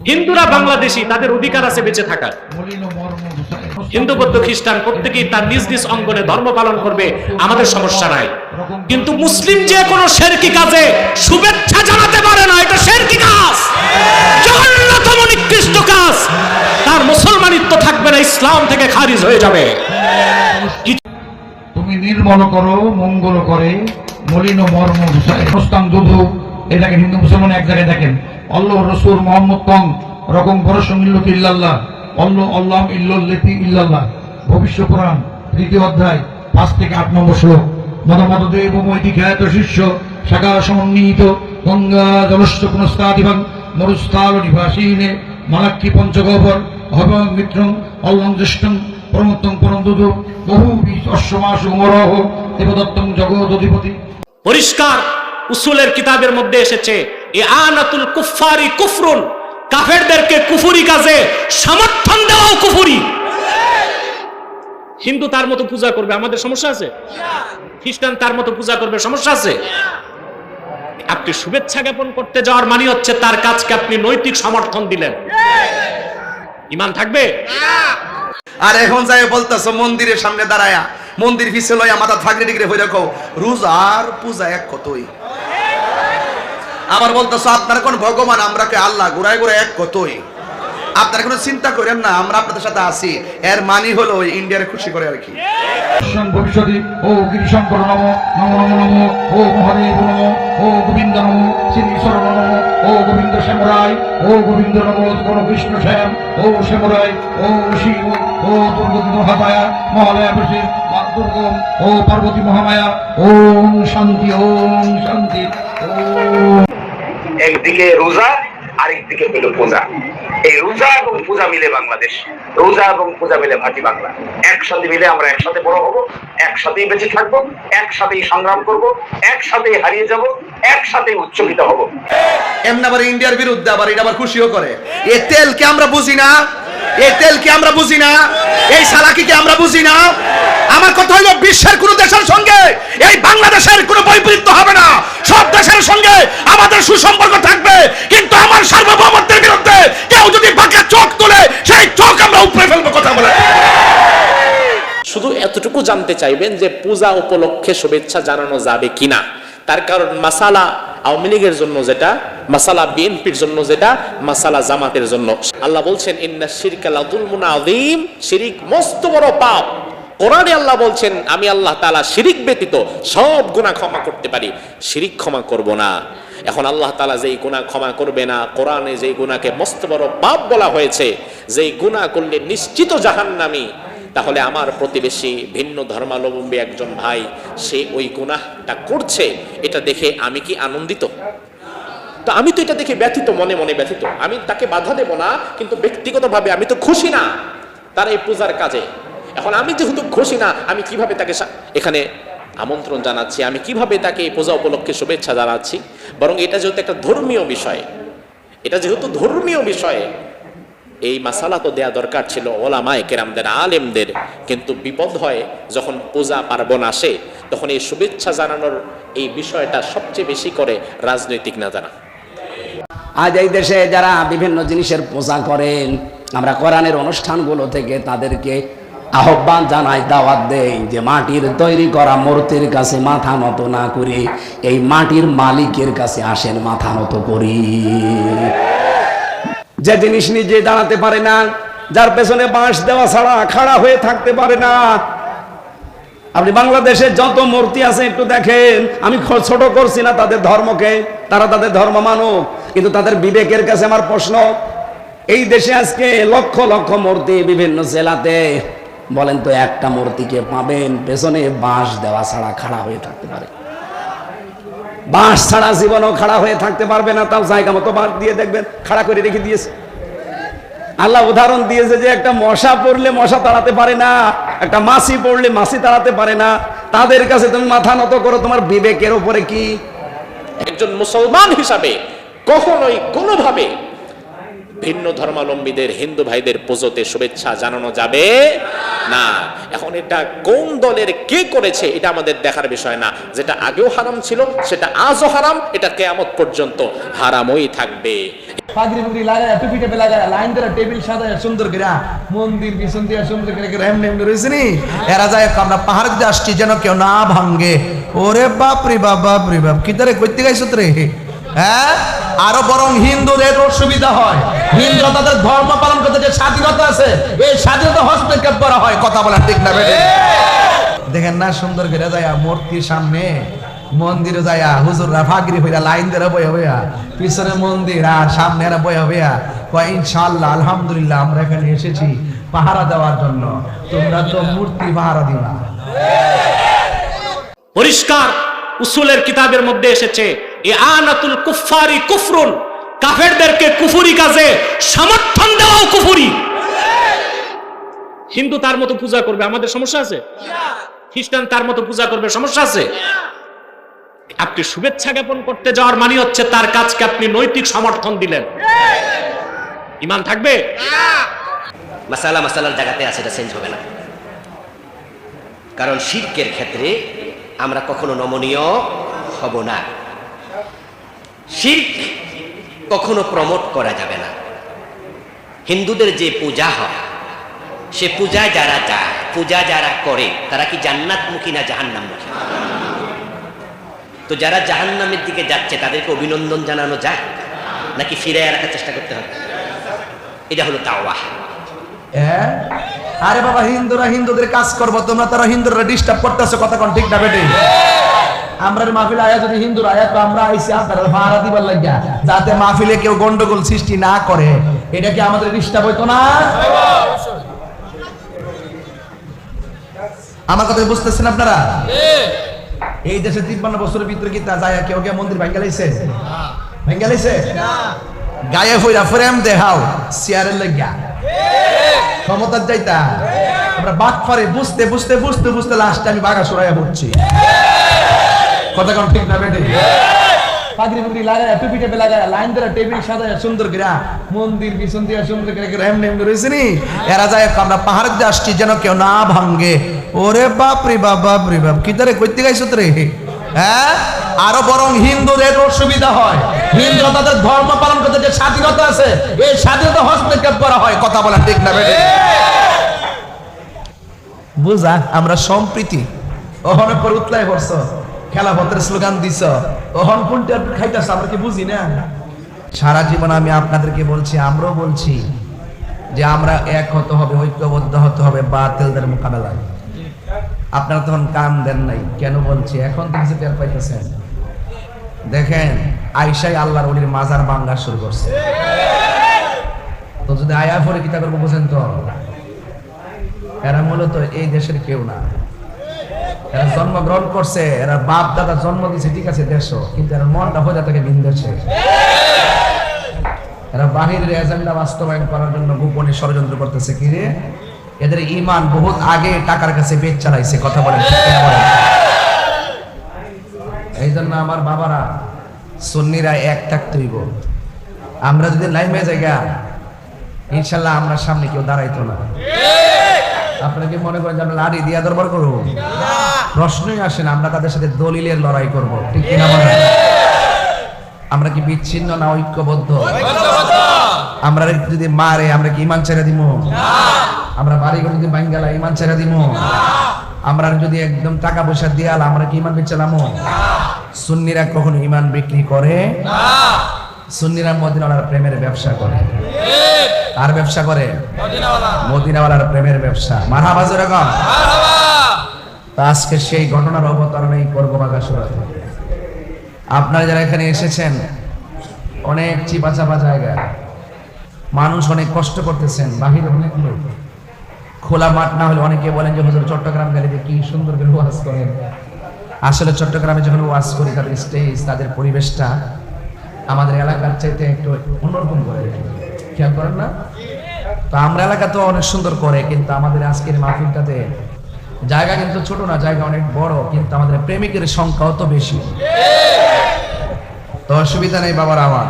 হিন্দুরা বাংলাদেশি, তাদের অধিকার আছে বেঁচে থাকার। হিন্দু বৌদ্ধ খ্রিস্টান প্রত্যেকেই তার নিজ নিজ অঙ্গনে ধর্ম পালন করবে, আমাদের সমস্যা নাই। কিন্তু মুসলিম যে কোনো শেরকি কাজে শুভেচ্ছা জানাতে পারে না, এটা শেরকি কাজ। জঘন্যতম নিকৃষ্ট কাজ। তার মুসলমানিত্ব থাকবে না, ইসলাম থেকে খারিজ হয়ে যাবে। তুমি নির্মল করো, মঙ্গল করে, মলিন মর্ম প্রস্তান দুধু, এটাকে হিন্দু মুসলমান এক জায়গায় দেখেন। অল্লাহ রসুল মোহাম্মদ কং রকম বড় সঙ্গিল্লতি ইল্লাল্লাহ? অল্লাহ আল্লাহ ইল্লাল্লাতি ইল্লাল্লাহ। ভবিষ্য পুরাণ, তৃতীয় অধ্যায়, পাঁচ থেকে আট নম্বর শ্লোক। মদমদ দেব মৈতিখ্যাত শিষ্য শাখা সমন্বিত গঙ্গা জলস্য পুনস্তাদিবাং মরুস্থল নিবাসীনে, মালাক্কি পঞ্চগহ্বর হবং মিত্রং, অল্লং জ্যেষ্ঠং পরমোত্তম পরম বহু অশ্বমাস উমরহ দেবদত্তং জগৎ অধিপতি। পরিষ্কার উসুলের কিতাবের মধ্যে এসেছে, এ আনাতুল কুফারি কুফরুন কাফেরদেরকে কুফুরি কাজে সমর্থন দেওয়াও কুফুরি। হিন্দু তার মতো পূজা করবে, আমাদের সমস্যা আছে? খ্রিস্টান তার মতো পূজা করবে, সমস্যা আছে? আপনি শুভেচ্ছা জ্ঞাপন করতে যাওয়ার মানে হচ্ছে তার কাজকে আপনি নৈতিক সমর্থন দিলেন। ইমান থাকবে? আর এখন যাই বলতেছো মন্দিরের সামনে দাঁড়ায়া, মন্দির পিছে লইয়া মাথা থাকলে ডিগ্রে হয়ে রাখো রোজ আর পূজা এক কতই? আবার বলতেছো, আপনার কোন ভগবান আমরা কে আল্লাহ ঘুরায় ঘুরায় এক কতই? আপনারা কোনো চিন্তা করেন না, আমরা আপনাদের সাথে আছি। এর মানি হলো ইন্ডিয়ার খুশি করে আর কি। ভবিষ্যতি ও গিরিশঙ্কর নম নম নম নম, ও মহাদেব নম, ও গোবিন্দ নম, শ্রী ঈশ্বর নম, ও গোবিন্দ শ্যামরায়, ও গোবিন্দ নম কোন বিষ্ণু শ্যাম, ও শ্যামরায়, ও শিব, ও দুর্গতি মহামায়া, মহালয়া বসে দুর্গম, ও পার্বতী মহামায়া, ওম শান্তি ওম শান্তি, ওম একদিকে রোজা, আরেকদিকে হলো পূজা। এই রোজা এবং পূজা মিলে বাংলাদেশ। রোজা এবং পূজা মিলে ভাটি বাংলা। একসাথে মিলে আমরা একসাথে বড় হব, একসাথেই বেঁচে থাকব, একসাথেই সংগ্রাম করব, একসাথেই হারিয়ে যাব একসাথে উচ্চকিত হব। এমন আবার ইন্ডিয়ার বিরুদ্ধে আবার এটা আবার খুশিও করে। এ তেলকে আমরা বুঝি না। এই তেলকে আমরা বুঝি না? এই সালাকিকে আমরা বুঝি না? আমার কথা হলো বিশ্বের কোন দেশের সঙ্গে এই বাংলাদেশের কোনো বৈপরীত্য হবে না। সব দেশের সঙ্গে আমাদের সুসম্পর্ক থাকবে, কিন্তু আমার সার্বভৌমত্বের বিরুদ্ধে কেউ যদি বাঁকা চোখ তোলে, সেই চোখ আমরা উপরে ফেলব কথা বলে। শুধু এতটুকু জানতে চাইবেন যে পূজা উপলক্ষে শুভেচ্ছা জানানো যাবে কিনা। তার কারণ মাসালা আওয়ামী লীগের জন্য যেটা, মাসালা বিএনপির জন্য যেটা, মাসালা জামাতের জন্য। আল্লাহ বলছেন, ইন্না শিরকা লাযুলমুন আযীম। শিরিক মস্ত বড় পাপ। কোরআনে আল্লাহ বলছেন, আমি আল্লাহ তাআলা শিরিক ব্যতীত সব গুনাহ ক্ষমা করতে পারি। শিরিক ক্ষমা করব না। এখন আল্লাহ তাআলা যেই গুনাহ ক্ষমা করবে না, কোরআনে যেই গুনাহকে মস্ত বড় পাপ বলা হয়েছে, যেই গুনাহ করলে নিশ্চিত জাহান্নামী। তাহলে আমার প্রতিবেশী ভিন্ন ধর্মাবলম্বী একজন ভাই, সে ওই গুনাহটা করছে, এটা দেখে আমি কি আনন্দিত? তো আমি তো এটা দেখে ব্যথিত, মনে মনে ব্যথিত। আমি তাকে বাধা দেব না, কিন্তু ব্যক্তিগতভাবে আমি তো খুশি না তার এই পূজার কাজে। এখন আমি যেহেতু খুশি না, আমি কীভাবে তাকে এখানে আমন্ত্রণ জানাচ্ছি, আমি কীভাবে তাকে এই পূজা উপলক্ষে শুভেচ্ছা জানাচ্ছি? বরং এটা যেহেতু একটা ধর্মীয় বিষয়, এটা যেহেতু ধর্মীয় বিষয়ে এই মাসালা তো দেয়া দরকার ছিল ওলামায় কেরামদের, আলেমদের। কিন্তু বিপদ হয় যখন পূজা পার্বণ আসে, তখন এই শুভেচ্ছা জানানোর এই বিষয়টা সবচেয়ে বেশি করে রাজনৈতিক না জানা আজ এই দেশে যারা বিভিন্ন জিনিসের পূজা করেন, আমরা কোরআনের অনুষ্ঠানগুলো থেকে তাদেরকে আহ্বান জানাই, দাওয়াত দেই যে মাটির তৈরি করা মূর্তির কাছে মাথা নত না করি, এই মাটির মালিকের কাছে আসেন মাথা নত করি। যে জিনিস নিজে দাঁড়াতে পারে না, যার পেছনে বাঁশ দেওয়া ছাড়া খাড়া হয়ে থাকতে পারে না। আপনি বাংলাদেশে যত মূর্তি আছে একটু দেখেন, আমি ছোট করছি না তাদের ধর্মকে, তারা তাদের ধর্ম মানুক, কিন্তু তাদের বিবেকের কাছে আমার প্রশ্ন, এই দেশে আজকে লক্ষ লক্ষ মূর্তি বিভিন্ন জেলাতে, বলেন তো একটা মূর্তিকে পাবেন, পেছনে বাঁশ দেওয়া ছাড়া খাড়া হয়ে থাকতে পারে। বাঁশ ছাড়া জীবনও খাড়া হয়ে থাকতে পারবে না, তাও জায়গা মতো বাঁশ দিয়ে দেখবেন, খাড়া করে রেখে দিয়েছে। আল্লাহ উদাহরণ দিয়েছে যে একটা মশা পড়লে মশা তাড়াতে পারে না, একটা মাছি পড়লে মাছি তাড়াতে পারে না। তাদের কাছে তুমি মাথা নত করো, তোমার বিবেকের উপরে কি? একজন মুসলমান হিসাবে কখনোই কোনোভাবে ভিন্ন ধর্মাবলম্বীদের, হিন্দু ভাইদের পুজোতে শুভেচ্ছা জানানো যাবে না। এখন এটা কোন দলের কে করেছে, এটা আমাদের দেখার বিষয় না। যেটা আগেও হারাম ছিল, সেটা আজও হারাম, এটা কেয়ামত পর্যন্ত হারামই থাকবে। লাইন টেবিল সুন্দর মন্দির দিয়ে সুন্দর আমরা পাহাড় আসছি, যেন কেউ না ভাঙ্গে ওরে বাপ রে বাপ বাপ কি তারে করতে গাইছ রে হ্যাঁ? আরও বরং হিন্দুদের অসুবিধা হয়। হিন্দু তাদের ধর্ম পালন করতে যে স্বাধীনতা আছে, এই স্বাধীনতা হস্তক্ষেপ করা হয়। কথা বলা ঠিক না দেখেন না সুন্দর করে যায় মূর্তির সামনে, মন্দিরে যায়া হুজুররা ফাগরি হইয়া লাইন ধরে বয়ে হইয়া পিছনে মন্দির আর সামনে বয়ে হইয়া কয় ইনশাল্লাহ আলহামদুলিল্লাহ, আমরা এখানে এসেছি পাহারা দেওয়ার জন্য। তোমরা তো মূর্তি পাহারা দিবা পরিষ্কার উসুলের কিতাবের মধ্যে এসেছে এ আনাতুল কুফারি কুফরুন। কাফেরদেরকে কুফুরি কাজে সমর্থন দেওয়াও কুফুরি। হিন্দু তার মতো পূজা করবে, আমাদের সমস্যা আছে? খ্রিস্টান তার মতো পূজা করবে, সমস্যা আছে? আপনি শুভেচ্ছা জ্ঞাপন করতে যাওয়ার মানে হচ্ছে তার কাজকে আপনি নৈতিক সমর্থন দিলেন। ইমান থাকবে? মাসালা মাসালার জায়গাতে আছে, এটা চেঞ্জ হবে না। কারণ শির্কের ক্ষেত্রে আমরা কখনো নমনীয় হব না। শির্ক কখনো প্রমোট করা যাবে না। হিন্দুদের যে পূজা হয়, সে পূজা যারা যায় পূজা যারা করে, তারা কি জান্নাতমুখী না জাহান্নামমুখী? তো যারা জাহান্নামের দিকে যাচ্ছে, তাদেরকে অভিনন্দন জানানো যায়? নাকি ফিরে রাখার চেষ্টা করতে হবে? এটা হলো তাওয়া হ্যাঁ? আরে বাবা, হিন্দুরা হিন্দুদের কাজ করব, তোমরা তারা হিন্দুরা ডিস্টার্ব করতেছো, কথা কোন ঠিক না বেটে? আমরা মাহফিল আয়া যদি হিন্দুর আয়া তো আমরা আইসি আপনারা ভাড়া দিবার লাগিয়া। যাতে মাহফিলে কেউ গন্ডগোল সৃষ্টি না করে। এটা কি আমাদের ডিস্টার্ব হইতো না? আমার কথা বুঝতেছেন আপনারা? এই দেশে তিপ্পান্ন বছরের ভিতরে কি তা যায়? কেউ কেউ মন্দির ভাঙ্গা লাইছে? ভাঙ্গা লাইছে? গায়ে ফইরা ফ্রেম দেখাও চেয়ারের লাগিয়া। ক্ষমতার যাইতা। আমরা বাদ পারে বুঝতে বুঝতে বুঝতে বুঝতে লাস্টে আমি বাঘা সরাইয়া পড়ছি। কথা কোন ঠিক না বেটে পাগড়ি পুগড়ি লাগায় টুপি টেপে লাগায় লাইন ধরে টেবিল সাজায় সুন্দর করে মন্দির পিছন দিয়ে সুন্দর করে করে এমনি এমনি রয়েছে নি এরা যায় আমরা পাহাড় দিয়ে আসছি যেন কেউ না ভাঙ্গে ওরে বাপ রে বাপ বাপ রে বাপ কি তারে করতে গাইছ রে হ্যাঁ আরও বরং হিন্দুদের অসুবিধা হয় হিন্দু তাদের ধর্ম পালন করতে যে স্বাধীনতা আছে এই স্বাধীনতা হস্তক্ষেপ করা হয় কথা বলা ঠিক না বেটে বুঝা আমরা সম্প্রীতি পর উতলাই করছ খেলা ভদ্রের স্লোগান দিছ। ওহন কোনটা খাইতেছ? আমরা কি বুঝি না? সারা জীবন আমি আপনাদেরকে বলছি, আমরাও বলছি যে আমরা এক হতে হবে, ঐক্যবদ্ধ হতে হবে বাতিলদের মোকাবেলায়। আপনারা তখন কান দেন নাই। কেন বলছি? এখন তো কিছু টের পাইতেছেন। দেখেন আইসাই আল্লাহর ওলির মাজার বাঙ্গা শুরু করছে। তো যদি আয়া পরে কিতা করব বুঝেন তো? এরা মূলত এই দেশের কেউ না। এরা জন্মগ্রহণ করছে, এরা বাপ, দাদা জন্ম দিছে ঠিক আছে, দেশ। কিন্তু এরা মনটা হয়ে থাকে ভিন দেশে এরা বাহিরের এজেন্ডা বাস্তবায়ন করার জন্য গোপনে ষড়যন্ত্র করতেছে কি রে? এদের ইমান বহুত আগে টাকার কাছে বেচ চালাইছে, কথা বলেন? এই জন্য আমার বাবারা, সুন্নিরা এক থাকতে হইব আমরা যদি লাইমে জায়গা ইনশাল্লাহ আমরা সামনে কেউ দাঁড়াইতো না। আপনারা কি মনে করেন যে আমরা লাড়ি দিয়া দরবার করব? প্রশ্নই আসে না আমরা তাদের সাথে দলিলের লড়াই করব। ঠিক কিনা বলেন? আমরা কি বিচ্ছিন্ন না ঐক্যবদ্ধ? আমরা যদি মারে আমরা কি ইমান ছেড়ে দিব আমরা বাড়ি করে যদি বাঙ্গালা ইমান ছেড়ে দিব আমরা যদি একদম টাকা পয়সা দিয়াল আমরা কি ইমান বেচালাম সুন্নিরা কখনো ইমান বিক্রি করে সুন্নিরা মদিনাওয়ালার প্রেমের ব্যবসা করে। আর ব্যবসা করে? মদিনাওয়ালার প্রেমের ব্যবসা। মারহাবাজ এরকম তা আজকে সেই ঘটনার অবতারণেই করব বাগাসুরা আপনারা যারা এখানে এসেছেন, অনেক চিপা চাপা জায়গা। মানুষ অনেক কষ্ট করতেছেন, বাহিরে অনেক লোক। খোলা মাঠ না হলে অনেকে বলেন যে, হুজুর, চট্টগ্রাম গেলে কি সুন্দর করে ওয়াজ করেন। আসলে চট্টগ্রামে যখন ওয়াজ করি, তাদের স্টেজ তাদের পরিবেশটা আমাদের এলাকার চাইতে একটু অন্যরকম করে খেয়াল করেন না? তো আমরা এলাকা তো অনেক সুন্দর করে, কিন্তু আমাদের আজকের মাহফিলটাতে জায়গা কিন্তু ছোট না, জায়গা অনেক বড়, কিন্তু আমাদের প্রেমিকের সংখ্যাও তো বেশি। তো অসুবিধা নেই বাবার আমার।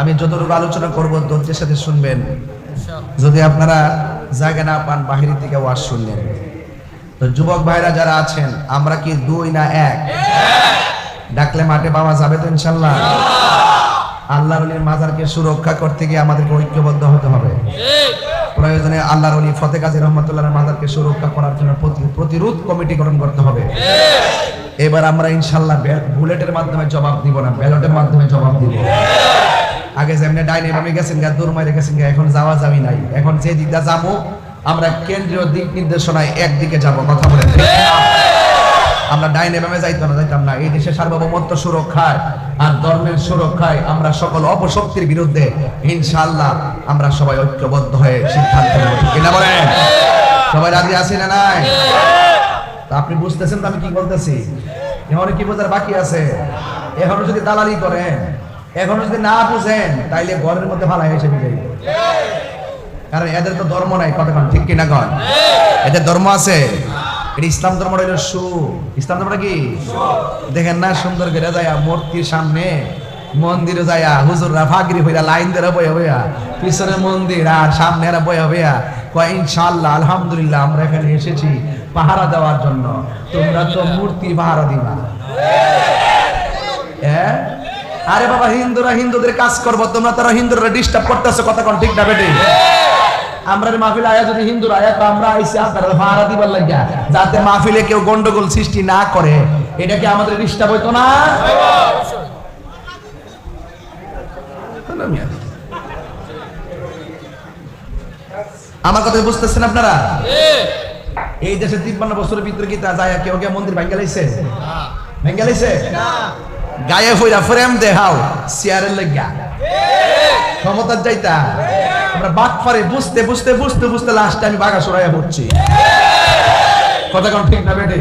আমি যতটুকু আলোচনা করব, ধৈর্যের সাথে শুনবেন। যদি আপনারা জায়গা না পান, বাহিরের দিকে ওয়াজ শুনলেন। তো যুবক ভাইরা যারা আছেন, আমরা কি দুই না এক? ডাকলে মাঠে পাওয়া যাবে তো ইনশাল্লাহ। আল্লাহর অলির মাজারকে সুরক্ষা করতে গিয়ে আমাদেরকে ঐক্যবদ্ধ হতে হবে। প্রয়োজনে আল্লাহর অলি ফতে কাজী রহমতুল্লাহ মাজারকে সুরক্ষা করার জন্য প্রতি- প্রতিরোধ কমিটি গঠন করতে হবে। এবার আমরা ইনশাল্লাহ বুলেটের মাধ্যমে জবাব দিব না, ব্যালটের মাধ্যমে জবাব দিব। আগে যেমনি ডাইনে বামে গেছেন গা দূর মাইরে গেছেন গা এখন যাওয়া যাবি নাই। এখন যে দিকটা যাব, আমরা কেন্দ্রীয় দিক নির্দেশনায় একদিকে যাব, কথা না? আমরা ডাইনে বামে যাইতাম না যাইতাম না। এই দেশের সার্বভৌমত্ব সুরক্ষায় আর ধর্মের সুরক্ষায় আমরা সকল অপশক্তির বিরুদ্ধে ইনশাআল্লাহ আমরা সবাই ঐক্যবদ্ধ হয়ে সিদ্ধান্ত নেব সবাই রাজি আছি না নাই? আপনি বুঝতেছেন তো আমি কি বলতেছি? এখনও কি বোঝার বাকি আছে? এখনও যদি দালালি করেন, এখনও যদি না বুঝেন, তাইলে ঘরের মধ্যে ভালো এসে বিদায় কারণ এদের তো ধর্ম নাই কতক্ষণ ঠিক কিনা কন? এদের ধর্ম আছে? ইসলাম সু ইসলাম কি? দেখেন না সুন্দর করে মূর্তির সামনে মন্দিরে যায়া ফাগরি হইয়া লাইন ধরে বয়ে পিছনে মন্দির আর সামনে এরা বয়ে কয়, ইনশাআল্লাহ, আলহামদুলিল্লাহ, আমরা এখানে এসেছি পাহারা দেওয়ার জন্য। তোমরা তো মূর্তি পাহারা দিবা। হ্যাঁ আরে বাবা, হিন্দুরা হিন্দুদের কাজ করব, তোমরা তারা হিন্দুরা ডিস্টার্ব করতেছো, কথা ঠিক না বেটে? আমরা মাহফিল আয়া যদি হিন্দুর আয়া তো আমরা আইসি আপনারা ভাড়া দিবার লাগিয়া। যাতে মাহফিলে কেউ গন্ডগোল সৃষ্টি না করে। এটা কি আমাদের ডিস্টার্ব হইতো না? আমার কথা বুঝতেছেন আপনারা? এই দেশে তিপ্পান্ন বছরের ভিতরে কি তা যায়, কেউ কেউ মন্দির ভাঙ্গা লাইছে? ভাঙ্গা লাইছে? গায়ে ফইরা ফ্রেম দেখাও চেয়ারের লাগিয়া। ক্ষমতার যাইতা। আমরা বাদ পারে বুঝতে বুঝতে বুঝতে বুঝতে লাস্টে আমি বাঘা সরাইয়া পড়ছি। কথা কোন ঠিক না, বেটে?